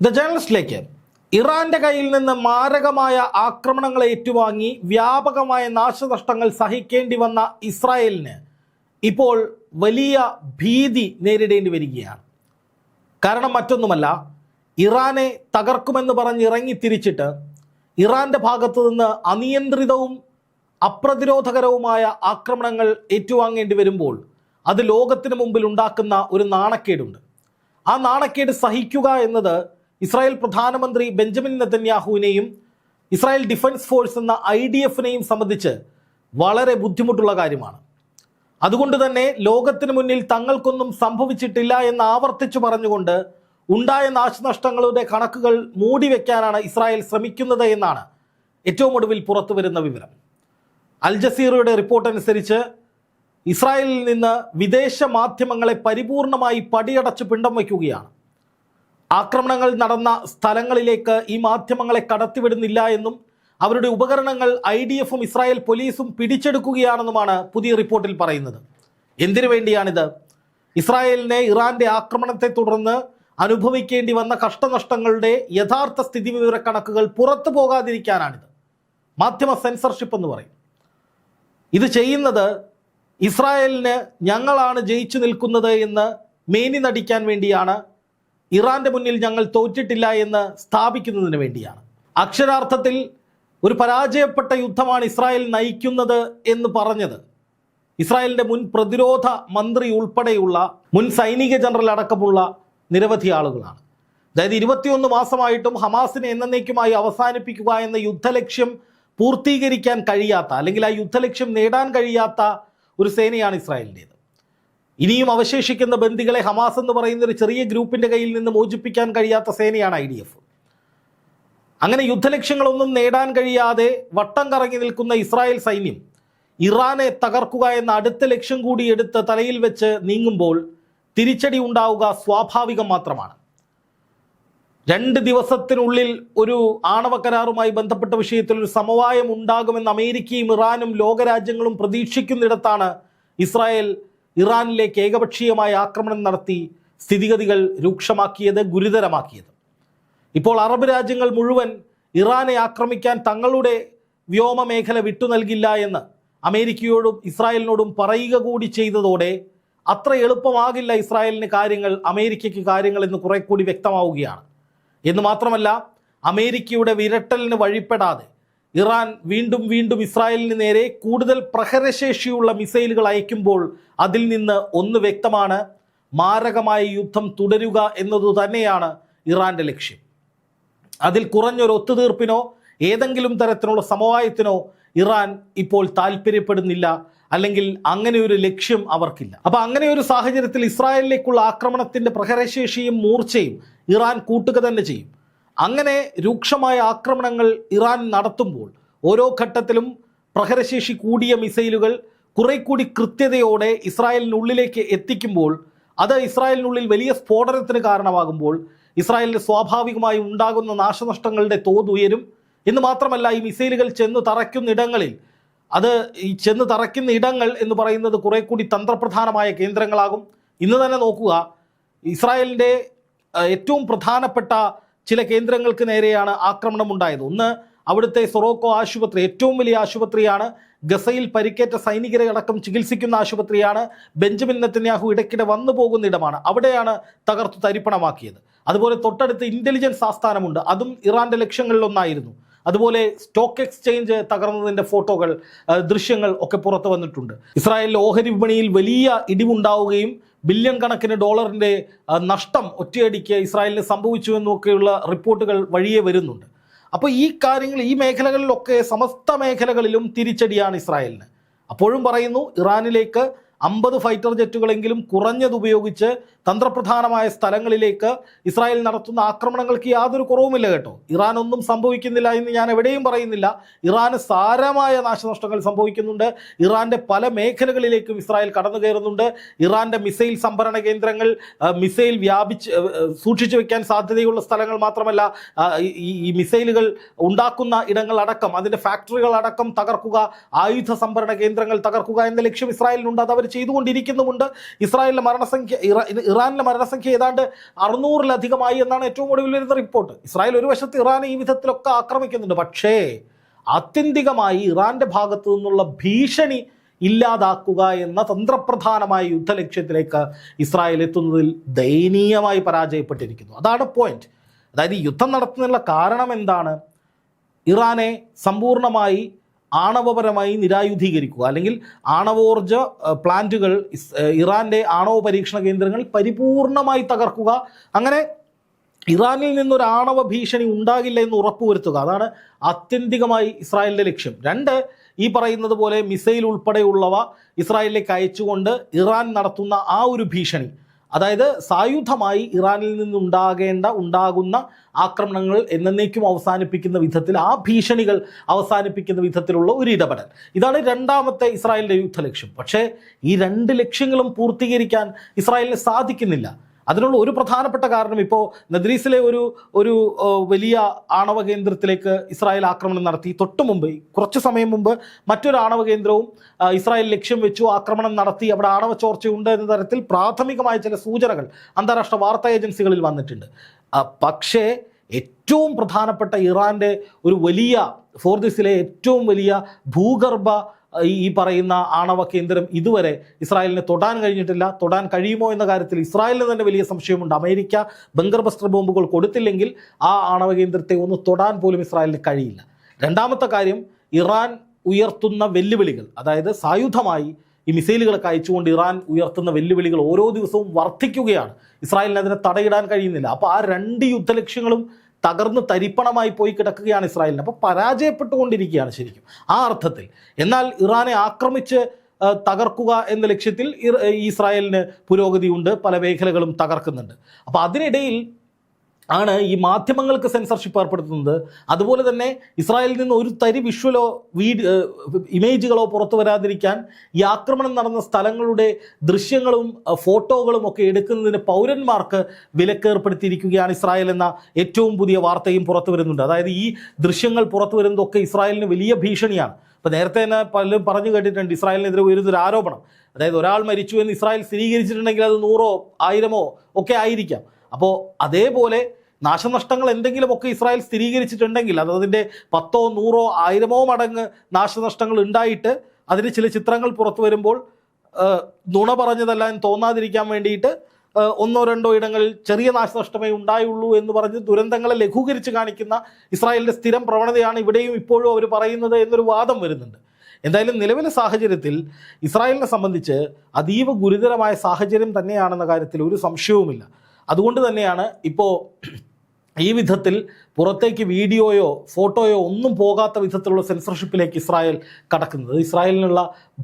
The ജേണലിസ്റ്റിലേക്ക് ഇറാന്റെ കയ്യിൽ നിന്ന് മാരകമായ ആക്രമണങ്ങൾ ഏറ്റുവാങ്ങി വ്യാപകമായ നാശനഷ്ടങ്ങൾ സഹിക്കേണ്ടി വന്ന ഇസ്രായേലിന് ഇപ്പോൾ വലിയ ഭീതി നേരിടേണ്ടി വരികയാണ്. കാരണം മറ്റൊന്നുമല്ല ഇറാനെ തകർക്കുമെന്ന് പറഞ്ഞ് ഇറങ്ങി തിരിച്ചിട്ട് ഇറാന്റെ ഭാഗത്തു നിന്ന് അനിയന്ത്രിതവും അപ്രതിരോധകരവുമായ ആക്രമണങ്ങൾ ഏറ്റുവാങ്ങേണ്ടി വരുമ്പോൾ അത് ലോകത്തിന് മുമ്പിൽ ഉണ്ടാക്കുന്ന ഒരു നാണക്കേടുണ്ട്. ആ നാണക്കേട് സഹിക്കുക എന്നത് ഇസ്രായേൽ പ്രധാനമന്ത്രി ബെഞ്ചമിൻ നെതന്യാഹുവിനെയും ഇസ്രായേൽ ഡിഫൻസ് ഫോഴ്സ് എന്ന ഐ ഡി എഫിനെയും സംബന്ധിച്ച് വളരെ ബുദ്ധിമുട്ടുള്ള കാര്യമാണ്. അതുകൊണ്ട് തന്നെ ലോകത്തിന് മുന്നിൽ തങ്ങൾക്കൊന്നും സംഭവിച്ചിട്ടില്ല എന്ന് ആവർത്തിച്ചു പറഞ്ഞുകൊണ്ട് ഉണ്ടായ നാശനഷ്ടങ്ങളുടെ കണക്കുകൾ മൂടി വയ്ക്കാനാണ് ഇസ്രായേൽ ശ്രമിക്കുന്നത് എന്നാണ് ഏറ്റവും ഒടുവിൽ പുറത്തു വരുന്ന വിവരം. അൽ ജസീറയുടെ റിപ്പോർട്ട് അനുസരിച്ച് ഇസ്രായേലിൽ നിന്ന് വിദേശ മാധ്യമങ്ങളെ പരിപൂർണമായി പടിയടച്ച് പിണ്ടം വയ്ക്കുകയാണ്. ആക്രമണങ്ങൾ നടന്ന സ്ഥലങ്ങളിലേക്ക് ഈ മാധ്യമങ്ങളെ കടത്തിവിടുന്നില്ല എന്നും അവരുടെ ഉപകരണങ്ങൾ ഐ ഡി എഫും ഇസ്രായേൽ പോലീസും പിടിച്ചെടുക്കുകയാണെന്നുമാണ് പുതിയ റിപ്പോർട്ടിൽ പറയുന്നത്. എന്തിനു വേണ്ടിയാണിത്? ഇസ്രായേലിനെ ഇറാന്റെ ആക്രമണത്തെ തുടർന്ന് അനുഭവിക്കേണ്ടി വന്ന കഷ്ടനഷ്ടങ്ങളുടെ യഥാർത്ഥ സ്ഥിതിവിവരക്കണക്കുകൾ പുറത്തു പോകാതിരിക്കാനാണിത്. മാധ്യമ സെൻസർഷിപ്പ് എന്ന് പറയും. ഇത് ചെയ്യുന്നത് ഇസ്രായേലിന് ഞങ്ങളാണ് ജയിച്ചു നിൽക്കുന്നത് എന്ന് മേനി നടിക്കാൻ വേണ്ടിയാണ് ഇറാന്റെ മുന്നിൽ ഞങ്ങൾ തോറ്റിട്ടില്ല എന്ന് സ്ഥാപിക്കുന്നതിന് വേണ്ടിയാണ്. അക്ഷരാർത്ഥത്തിൽ ഒരു പരാജയപ്പെട്ട യുദ്ധമാണ് ഇസ്രായേൽ നയിക്കുന്നത് എന്ന് പറഞ്ഞത്. ഇസ്രായേലിന്റെ മുൻ പ്രതിരോധ മന്ത്രി ഉൾപ്പെടെയുള്ള മുൻ സൈനിക ജനറൽ അടക്കമുള്ള നിരവധി ആളുകളാണ്. അതായത് ഇരുപത്തിയൊന്ന് മാസമായിട്ടും ഹമാസിനെ എന്നേക്കുമായി അവസാനിപ്പിക്കുക എന്ന യുദ്ധലക്ഷ്യം പൂർത്തീകരിക്കാൻ കഴിയാത്ത അല്ലെങ്കിൽ ആ യുദ്ധലക്ഷ്യം നേടാൻ കഴിയാത്ത ഒരു സേനയാണ് ഇസ്രായേലിന്റേത്. ഇനിയും അവശേഷിക്കുന്ന ബന്ദികളെ ഹമാസ് എന്ന് പറയുന്ന ഒരു ചെറിയ ഗ്രൂപ്പിന്റെ കയ്യിൽ നിന്ന് മോചിപ്പിക്കാൻ കഴിയാത്ത സേനയാണ് ഐ ഡി എഫ്. അങ്ങനെ യുദ്ധലക്ഷ്യങ്ങളൊന്നും നേടാൻ കഴിയാതെ വട്ടം കറങ്ങി നിൽക്കുന്ന ഇസ്രായേൽ സൈന്യം ഇറാനെ തകർക്കുക എന്ന അടുത്ത ലക്ഷ്യം കൂടി എടുത്ത് തലയിൽ വെച്ച് നീങ്ങുമ്പോൾ തിരിച്ചടി ഉണ്ടാവുക സ്വാഭാവികം മാത്രമാണ്. രണ്ട് ദിവസത്തിനുള്ളിൽ ഒരു ആണവ കരാറുമായി ബന്ധപ്പെട്ട വിഷയത്തിൽ ഒരു സമവായം ഉണ്ടാകുമെന്ന് അമേരിക്കയും ഇറാനും ലോകരാജ്യങ്ങളും പ്രതീക്ഷിക്കുന്നിടത്താണ് ഇസ്രായേൽ ഇറാനിലേക്ക് ഏകപക്ഷീയമായ ആക്രമണം നടത്തി സ്ഥിതിഗതികൾ രൂക്ഷമാക്കിയത് ഗുരുതരമാക്കിയത്. ഇപ്പോൾ അറബ് രാജ്യങ്ങൾ മുഴുവൻ ഇറാനെ ആക്രമിക്കാൻ തങ്ങളുടെ വ്യോമ മേഖല വിട്ടു നൽകില്ല എന്ന് അമേരിക്കയോടും ഇസ്രായേലിനോടും പറയുക കൂടി ചെയ്തതോടെ അത്ര എളുപ്പമാകില്ല ഇസ്രായേലിന് കാര്യങ്ങൾ അമേരിക്കയ്ക്ക് കാര്യങ്ങൾ എന്ന് കുറെ കൂടി വ്യക്തമാവുകയാണ്. എന്ന് മാത്രമല്ല അമേരിക്കയുടെ വിരട്ടലിന് വഴിപ്പെടാതെ ഇറാൻ വീണ്ടും വീണ്ടും ഇസ്രായേലിന് നേരെ കൂടുതൽ പ്രഹരശേഷിയുള്ള മിസൈലുകൾ അയക്കുമ്പോൾ അതിൽ നിന്ന് ഒന്ന് വ്യക്തമാണ് മാരകമായ യുദ്ധം തുടരുക എന്നതു തന്നെയാണ് ലക്ഷ്യം. അതിൽ കുറഞ്ഞൊരു ഒത്തുതീർപ്പിനോ ഏതെങ്കിലും തരത്തിലുള്ള സമവായത്തിനോ ഇറാൻ ഇപ്പോൾ താല്പര്യപ്പെടുന്നില്ല അല്ലെങ്കിൽ അങ്ങനെ ഒരു ലക്ഷ്യം അവർക്കില്ല. അപ്പൊ അങ്ങനെ ഒരു സാഹചര്യത്തിൽ ഇസ്രായേലിലേക്കുള്ള ആക്രമണത്തിന്റെ പ്രഹരശേഷിയും മൂർച്ചയും ഇറാൻ കൂട്ടുക തന്നെ ചെയ്യും. അങ്ങനെ രൂക്ഷമായ ആക്രമണങ്ങൾ ഇറാൻ നടത്തുമ്പോൾ ഓരോ ഘട്ടത്തിലും പ്രഹരശേഷി കൂടിയ മിസൈലുകൾ കുറെ കൂടി കൃത്യതയോടെ ഇസ്രായേലിനുള്ളിലേക്ക് എത്തിക്കുമ്പോൾ അത് ഇസ്രായേലിനുള്ളിൽ വലിയ സ്ഫോടനത്തിന് കാരണമാകുമ്പോൾ ഇസ്രായേലിന് സ്വാഭാവികമായി ഉണ്ടാകുന്ന നാശനഷ്ടങ്ങളുടെ തോത് ഉയരും. എന്ന് മാത്രമല്ല ഈ മിസൈലുകൾ ചെന്ന് തറയ്ക്കുന്നിടങ്ങളിൽ അത് ഈ ചെന്ന് തറയ്ക്കുന്ന ഇടങ്ങൾ എന്ന് പറയുന്നത് കുറെ കൂടി തന്ത്രപ്രധാനമായ കേന്ദ്രങ്ങളാകും. ഇന്ന് തന്നെ നോക്കുക ഇസ്രായേലിന്റെ ഏറ്റവും പ്രധാനപ്പെട്ട ചില കേന്ദ്രങ്ങൾക്ക് നേരെയാണ് ആക്രമണം ഉണ്ടായത് ഒന്ന് അവിടുത്തെ സൊറോക്കോ ആശുപത്രി ഏറ്റവും വലിയ ആശുപത്രിയാണ്. ഗസയിൽ പരിക്കേറ്റ സൈനികരെ അടക്കം ചികിത്സിക്കുന്ന ആശുപത്രിയാണ്. ബെഞ്ചമിൻ നെത്തന്യാഹു ഇടയ്ക്കിടെ വന്നു പോകുന്ന ഇടമാണ്. അവിടെയാണ് തകർത്തു തരിപ്പണമാക്കിയത്. അതുപോലെ തൊട്ടടുത്ത് ഇന്റലിജൻസ് ആസ്ഥാനമുണ്ട്. അതും ഇറാന്റെ ലക്ഷ്യങ്ങളിലൊന്നായിരുന്നു. അതുപോലെ സ്റ്റോക്ക് എക്സ്ചേഞ്ച് തകർന്നതിന്റെ ഫോട്ടോകൾ ദൃശ്യങ്ങൾ ഒക്കെ പുറത്തു വന്നിട്ടുണ്ട്. ഇസ്രായേലിലെ ഓഹരി വിപണിയിൽ വലിയ ഇടിവുണ്ടാവുകയും ബില്യൺ കണക്കിന് ഡോളറിന്റെ നഷ്ടം ഒറ്റയടിക്ക് ഇസ്രായേലിന് സംഭവിച്ചു എന്നൊക്കെയുള്ള റിപ്പോർട്ടുകൾ വഴിയേ വരുന്നുണ്ട്. അപ്പോൾ ഈ കാര്യങ്ങൾ ഈ മേഖലകളിലൊക്കെ സമസ്ത മേഖലകളിലും തിരിച്ചടിയാണ് ഇസ്രായേലിന്. അപ്പോഴും പറയുന്നു ഇറാനിലേക്ക് അമ്പത് ഫൈറ്റർ ജെറ്റുകളെങ്കിലും കുറഞ്ഞത് ഉപയോഗിച്ച് തന്ത്രപ്രധാനമായ സ്ഥലങ്ങളിലേക്ക് ഇസ്രായേൽ നടത്തുന്ന ആക്രമണങ്ങൾക്ക് യാതൊരു കുറവുമില്ല കേട്ടോ. ഇറാൻ ഒന്നും സംഭവിക്കുന്നില്ല എന്ന് ഞാൻ എവിടെയും പറയുന്നില്ല. ഇറാന് സാരമായ നാശനഷ്ടങ്ങൾ സംഭവിക്കുന്നുണ്ട്. ഇറാന്റെ പല മേഖലകളിലേക്കും ഇസ്രായേൽ കടന്നു കയറുന്നുണ്ട് ഇറാന്റെ മിസൈൽ സംഭരണ കേന്ദ്രങ്ങൾ മിസൈൽ വ്യാപിച്ച് സൂക്ഷിച്ചു വെക്കാൻ സാധ്യതയുള്ള സ്ഥലങ്ങൾ മാത്രമല്ല ഈ മിസൈലുകൾ ഉണ്ടാക്കുന്ന ഇടങ്ങളടക്കം അതിന്റെ ഫാക്ടറികൾ അടക്കം തകർക്കുക ആയുധ സംഭരണ കേന്ദ്രങ്ങൾ തകർക്കുക എന്ന ലക്ഷ്യം ഇസ്രായേലിനുണ്ട്. അത് അവർ ചെയ്തുകൊണ്ടിരിക്കുന്നുമുണ്ട്. ഇസ്രായേലിലെ മരണസംഖ്യ ഇറാനിലെ മരണസംഖ്യ ഏതാണ്ട് അറുന്നൂറിലധികമായി എന്നാണ് ഏറ്റവും ഒടുവിൽ വരുന്ന റിപ്പോർട്ട്. ഇസ്രായേൽ ഒരു വശത്ത് ഇറാനെ ഈ വിധത്തിലൊക്കെ ആക്രമിക്കുന്നുണ്ട്. പക്ഷേ ആത്യന്തികമായി ഇറാന്റെ ഭാഗത്തു നിന്നുള്ള ഭീഷണി ഇല്ലാതാക്കുക എന്ന തന്ത്രപ്രധാനമായ യുദ്ധ ലക്ഷ്യത്തിലേക്ക് ഇസ്രായേൽ എത്തുന്നതിൽ ദയനീയമായി പരാജയപ്പെട്ടിരിക്കുന്നു. അതാണ് പോയിന്റ് അതായത് യുദ്ധം നടത്തുന്നതിനുള്ള കാരണം എന്താണ്? ഇറാനെ സമ്പൂർണമായി ആണവപരമായി നിരായുധീകരിക്കുക. അല്ലെങ്കിൽ ആണവോർജ പ്ലാന്റുകൾ ഇറാന്റെ ആണവ പരീക്ഷണ കേന്ദ്രങ്ങൾ പരിപൂർണമായി തകർക്കുക. അങ്ങനെ ഇറാനിൽ നിന്നൊരു ആണവ ഭീഷണി ഉണ്ടാകില്ല എന്ന് ഉറപ്പുവരുത്തുക. അതാണ് ആത്യന്തികമായി ഇസ്രായേലിന്റെ ലക്ഷ്യം. രണ്ട് ഈ പറയുന്നത് പോലെ മിസൈൽ ഉൾപ്പെടെയുള്ളവ ഇസ്രായേലിലേക്ക് അയച്ചുകൊണ്ട് ഇറാൻ നടത്തുന്ന ആ ഒരു ഭീഷണി. അതായത് സായുധമായി ഇറാനിൽ നിന്നുണ്ടാകേണ്ട ഉണ്ടാകുന്ന ആക്രമണങ്ങൾ എന്നേക്കും അവസാനിപ്പിക്കുന്ന വിധത്തിൽ ആ ഭീഷണികൾ അവസാനിപ്പിക്കുന്ന വിധത്തിലുള്ള ഒരു ഇടപെടൽ. ഇതാണ് രണ്ടാമത്തെ ഇസ്രായേലിന്റെ യുദ്ധ ലക്ഷ്യം പക്ഷേ ഈ രണ്ട് ലക്ഷ്യങ്ങളും പൂർത്തീകരിക്കാൻ ഇസ്രായേലിന് സാധിക്കുന്നില്ല. അതിനുള്ള ഒരു പ്രധാനപ്പെട്ട കാരണം ഇപ്പോൾ നദ്രീസിലെ ഒരു ഒരു വലിയ ആണവ കേന്ദ്രത്തിലേക്ക് ഇസ്രായേൽ ആക്രമണം നടത്തി. തൊട്ടു മുമ്പ് കുറച്ച് സമയം മുമ്പ് മറ്റൊരു ആണവ കേന്ദ്രവും ഇസ്രായേൽ ലക്ഷ്യം വെച്ചു ആക്രമണം നടത്തി. അവിടെ ആണവ ചോർച്ചയുണ്ട് എന്ന തരത്തിൽ പ്രാഥമികമായ ചില സൂചനകൾ അന്താരാഷ്ട്ര വാർത്താ ഏജൻസികളിൽ വന്നിട്ടുണ്ട്. പക്ഷേ ഏറ്റവും പ്രധാനപ്പെട്ട ഇറാന്റെ ഒരു വലിയ ഫോർദിസിലെ ഏറ്റവും വലിയ ഭൂഗർഭ ഈ പറയുന്ന ആണവ കേന്ദ്രം ഇതുവരെ ഇസ്രായേലിനെ തൊടാൻ കഴിഞ്ഞിട്ടില്ല. തൊടാൻ കഴിയുമോ എന്ന കാര്യത്തിൽ ഇസ്രായേലിന് തന്നെ വലിയ സംശയമുണ്ട്. അമേരിക്ക ബങ്കർ ബോംബുകൾ കൊടുത്തില്ലെങ്കിൽ ആ ആണവ കേന്ദ്രത്തെ ഒന്ന് തൊടാൻ പോലും ഇസ്രായേലിന് കഴിയില്ല. രണ്ടാമത്തെ കാര്യം ഇറാൻ ഉയർത്തുന്ന വെല്ലുവിളികൾ അതായത് സായുധമായി ഈ മിസൈലുകളൊക്കെ അയച്ചുകൊണ്ട് ഇറാൻ ഉയർത്തുന്ന വെല്ലുവിളികൾ ഓരോ ദിവസവും വർദ്ധിക്കുകയാണ്. ഇസ്രായേലിന് അതിനെ തടയിടാൻ കഴിയുന്നില്ല. അപ്പോൾ ആ രണ്ട് യുദ്ധലക്ഷ്യങ്ങളും തകർന്ന് തരിപ്പണമായി പോയി കിടക്കുകയാണ് ഇസ്രായേലിന്. അപ്പോൾ പരാജയപ്പെട്ടുകൊണ്ടിരിക്കുകയാണ് ശരിക്കും. ആ അർത്ഥത്തിൽ. എന്നാൽ ഇറാനെ ആക്രമിച്ച് തകർക്കുക എന്ന ലക്ഷ്യത്തിൽ ഇസ്രായേലിന് പുരോഗതിയുണ്ട്. പല മേഖലകളും തകർക്കുന്നുണ്ട്. അപ്പോൾ അതിനിടയിൽ ആണ് ഈ മാധ്യമങ്ങൾക്ക് സെൻസർഷിപ്പ് ഏർപ്പെടുത്തുന്നത്. അതുപോലെ തന്നെ ഇസ്രായേലിൽ നിന്ന് ഒരു തരി വിഷ്വലോ വീഡിയോ ഇമേജുകളോ പുറത്തു വരാതിരിക്കാൻ ഈ ആക്രമണം നടന്ന സ്ഥലങ്ങളുടെ ദൃശ്യങ്ങളും ഫോട്ടോകളും ഒക്കെ എടുക്കുന്നതിന് പൗരന്മാർക്ക് വിലക്കേർപ്പെടുത്തിയിരിക്കുകയാണ് ഇസ്രായേൽ എന്ന ഏറ്റവും പുതിയ വാർത്തയും പുറത്തു വരുന്നുണ്ട്. അതായത് ഈ ദൃശ്യങ്ങൾ പുറത്തു വരുന്നതൊക്കെ ഇസ്രായേലിന് വലിയ ഭീഷണിയാണ്. അപ്പോൾ നേരത്തെ തന്നെ പലരും പറഞ്ഞു കേട്ടിട്ടുണ്ട് ഇസ്രായേലിനെതിരെ ഉയരുന്നൊരു ആരോപണം. അതായത് ഒരാൾ മരിച്ചു എന്ന് ഇസ്രായേൽ സ്ഥിരീകരിച്ചിട്ടുണ്ടെങ്കിൽ അത് നൂറോ ആയിരമോ ഒക്കെ ആയിരിക്കാം. അപ്പോൾ അതേപോലെ നാശനഷ്ടങ്ങൾ എന്തെങ്കിലുമൊക്കെ ഇസ്രായേൽ സ്ഥിരീകരിച്ചിട്ടുണ്ടെങ്കിൽ അത് അതിന്റെ പത്തോ നൂറോ ആയിരമോ മടങ്ങ് നാശനഷ്ടങ്ങൾ ഉണ്ടായിട്ട് അതിന് ചില ചിത്രങ്ങൾ പുറത്തു വരുമ്പോൾ നുണ പറഞ്ഞതല്ല എന്ന് തോന്നാതിരിക്കാൻ വേണ്ടിയിട്ട് ഒന്നോ രണ്ടോ ഇടങ്ങളിൽ ചെറിയ നാശനഷ്ടമേ ഉണ്ടായുള്ളൂ എന്ന് പറഞ്ഞ് ദുരന്തങ്ങളെ ലഘൂകരിച്ച് കാണിക്കുന്ന ഇസ്രായേലിന്റെ സ്ഥിരം പ്രവണതയാണ് ഇവിടെയും ഇപ്പോഴും അവർ പറയുന്നത് എന്നൊരു വാദം വരുന്നുണ്ട്. എന്തായാലും നിലവിലെ സാഹചര്യത്തിൽ ഇസ്രായേലിനെ സംബന്ധിച്ച് അതീവ ഗുരുതരമായ സാഹചര്യം തന്നെയാണെന്ന കാര്യത്തിൽ ഒരു സംശയവുമില്ല. അതുകൊണ്ട് തന്നെയാണ് ഇപ്പോൾ ഈ വിധത്തിൽ പുറത്തേക്ക് വീഡിയോയോ ഫോട്ടോയോ ഒന്നും പോകാത്ത വിധത്തിലുള്ള സെൻസർഷിപ്പിലേക്ക് ഇസ്രായേൽ കടക്കുന്നത്. ഇസ്രായേലിനുള്ള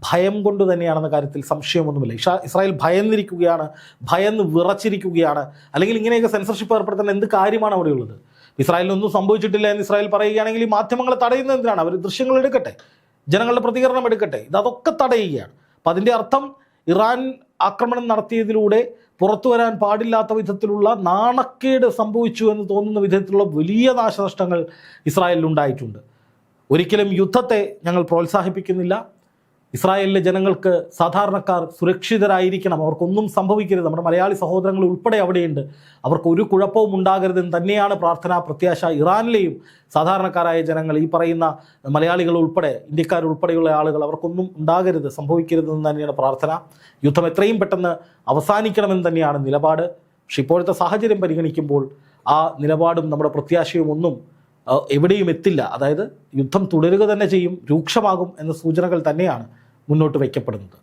ഭയം കൊണ്ട് തന്നെയാണെന്ന കാര്യത്തിൽ സംശയമൊന്നുമില്ല. ഇഷ ഇസ്രായേൽ ഭയന്നിരിക്കുകയാണ് ഭയന്ന് വിറച്ചിരിക്കുകയാണ്. അല്ലെങ്കിൽ ഇങ്ങനെയൊക്കെ സെൻസർഷിപ്പ് ഏർപ്പെടുത്തുന്ന എന്ത് കാര്യമാണ് അവിടെയുള്ളത് ഇസ്രായേലിനൊന്നും സംഭവിച്ചിട്ടില്ല എന്ന് ഇസ്രായേൽ പറയുകയാണെങ്കിൽ ഈ മാധ്യമങ്ങളെ തടയുന്നത് എന്തിനാണ്? അവർ ദൃശ്യങ്ങൾ എടുക്കട്ടെ ജനങ്ങളുടെ പ്രതികരണം എടുക്കട്ടെ. ഇതൊക്കെ തടയുകയാണ്. അപ്പം അതിന്റെ അർത്ഥം ഇറാൻ ആക്രമണം നടത്തിയതിലൂടെ പുറത്തു വരാൻ പാടില്ലാത്ത വിധത്തിലുള്ള നാണക്കേട് സംഭവിച്ചു എന്ന് തോന്നുന്ന വിധത്തിലുള്ള വലിയ നാശനഷ്ടങ്ങൾ ഇസ്രായേലിൽ ഉണ്ടായിട്ടുണ്ട്. ഒരിക്കലും യുദ്ധത്തെ ഞങ്ങൾ പ്രോത്സാഹിപ്പിക്കുന്നില്ല. ഇസ്രായേലിലെ ജനങ്ങൾക്ക് സാധാരണക്കാർ സുരക്ഷിതരായിരിക്കണം. അവർക്കൊന്നും സംഭവിക്കരുത്. നമ്മുടെ മലയാളി സഹോദരങ്ങൾ ഉൾപ്പെടെ അവിടെയുണ്ട്. അവർക്ക് ഒരു കുഴപ്പവും ഉണ്ടാകരുതെന്ന് തന്നെയാണ് പ്രാർത്ഥന പ്രത്യാശ. ഇറാനിലെയും സാധാരണക്കാരായ ജനങ്ങൾ ഈ പറയുന്ന മലയാളികൾ ഉൾപ്പെടെ ഇന്ത്യക്കാർ ഉൾപ്പെടെയുള്ള ആളുകൾ അവർക്കൊന്നും ഉണ്ടാകരുത് സംഭവിക്കരുതെന്ന് തന്നെയാണ് പ്രാർത്ഥന. യുദ്ധം എത്രയും പെട്ടെന്ന് അവസാനിക്കണമെന്ന് തന്നെയാണ് നിലപാട്. പക്ഷെ ഇപ്പോഴത്തെ സാഹചര്യം പരിഗണിക്കുമ്പോൾ ആ നിലപാടും നമ്മുടെ പ്രത്യാശയും ഒന്നും എവിടെയും എത്തില്ല. അതായത് യുദ്ധം തുടരുക തന്നെ ചെയ്യും രൂക്ഷമാകും എന്ന സൂചനകൾ തന്നെയാണ്. മുന്നോട്ട് വയ്ക്കപ്പെടുന്നത്.